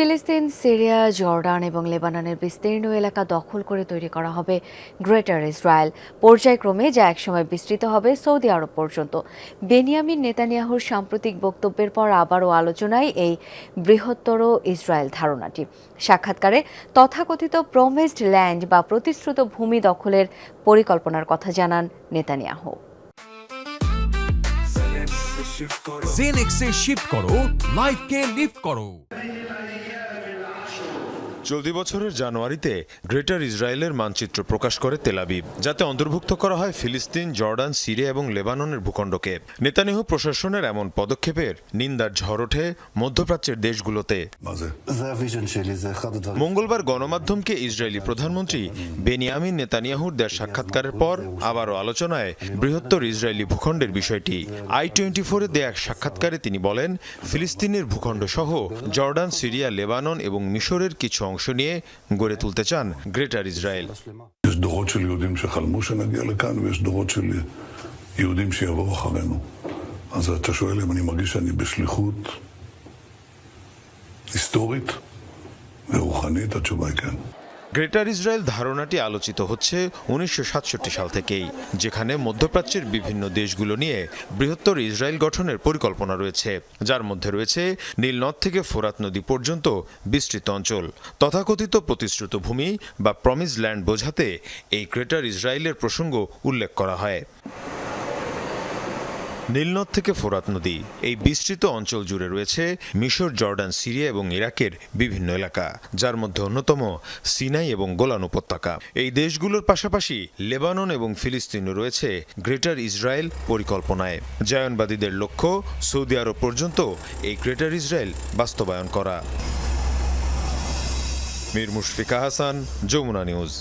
ফিলিস্তিন, Syria, Jordan এবং লেবাননের বিস্তীর্ণ এলাকা দখল করে তৈরি করা হবে গ্রেটার ইসরায়েল। পর্যায়ক্রমে যা একসময় বিস্তৃত হবে সৌদি আরব পর্যন্ত। বেনিয়ামিন নেতানিয়াহুর সাম্প্রতিক বক্তব্যের পর আবারও আলোচনায় এই বৃহত্তর ইসরায়েল ধারণাটি। সাক্ষাৎকারে তথাকথিত প্রমিসড ল্যান্ড বা প্রতিশ্রুত ভূমি দখলের পরিকল্পনার কথা জানান নেতানিয়াহু। জেনেক্সে শিফট করো লাইফকে লিফট করো। চলতি বছরের জানুয়ারিতে গ্রেটার ইসরায়েলের মানচিত্র প্রকাশ করে তেলাবিব যাতে অন্তর্ভুক্ত করা হয় ফিলিস্তিন জর্ডান সিরিয়া এবং লেবাননের ভূখণ্ডকে। নেতানিহু প্রশাসনের এমন পদক্ষেপের নিন্দার ঝড় ওঠে মধ্যপ্রাচ্যের দেশগুলোতে। মঙ্গলবার গণমাধ্যমকে ইসরায়েলি প্রধানমন্ত্রী বেনিয়ামিন নেতানিয়াহুর দেশ সাক্ষাৎকারের পর আবারও আলোচনায় বৃহত্তর ইসরায়েলি ভূখণ্ডের বিষয়টি। আই টোয়েন্টি ফোরে দেয়া এক সাক্ষাৎকারে তিনি বলেন ফিলিস্তিনের ভূখণ্ড সহ জর্ডান সিরিয়া লেবানন এবং মিশরের কিছু অংশ অংশ নিয়ে গড়ে তুলতে চান গ্রেটার ইসরায়েল יש דורות של יהודים שחלמו שנגיע לכאן, ויש דורות של יהודים שיבואו אחרינו. אז אתה שואל אם אני מרגיש שאני בשליחות היסטורית ורוחנית, התשובה היא כן. গ্রেটার ইসরায়েল ধারণাটি আলোচিত হচ্ছে উনিশশো সাতষট্টি সাল থেকেই, যেখানে মধ্যপ্রাচ্যের বিভিন্ন দেশগুলো নিয়ে বৃহত্তর ইসরায়েল গঠনের পরিকল্পনা রয়েছে, যার মধ্যে রয়েছে নীলনদ থেকে ফোরাত নদী পর্যন্ত বিস্তৃত অঞ্চল, তথাকথিত প্রতিশ্রুত ভূমি বা প্রমিস ল্যান্ড বোঝাতে এই গ্রেটার ইসরায়েলের প্রসঙ্গ উল্লেখ করা হয়। নীলনদ থেকে ফোরাত নদী, এই বিস্তৃত অঞ্চল জুড়ে রয়েছে মিশর, জর্ডান, সিরিয়া এবং ইরাকের বিভিন্ন এলাকা, যার মধ্যে অন্যতম সিনাই এবং গোলান উপত্যকা। এই দেশগুলোর পাশাপাশি লেবানন এবং ফিলিস্তিনও রয়েছে গ্রেটার ইসরায়েল পরিকল্পনায়। জায়নবাদীদের লক্ষ্য সৌদি আরব পর্যন্ত এই গ্রেটার ইসরায়েল বাস্তবায়ন করা। মীর মুশফিকা হাসান, যমুনা নিউজ।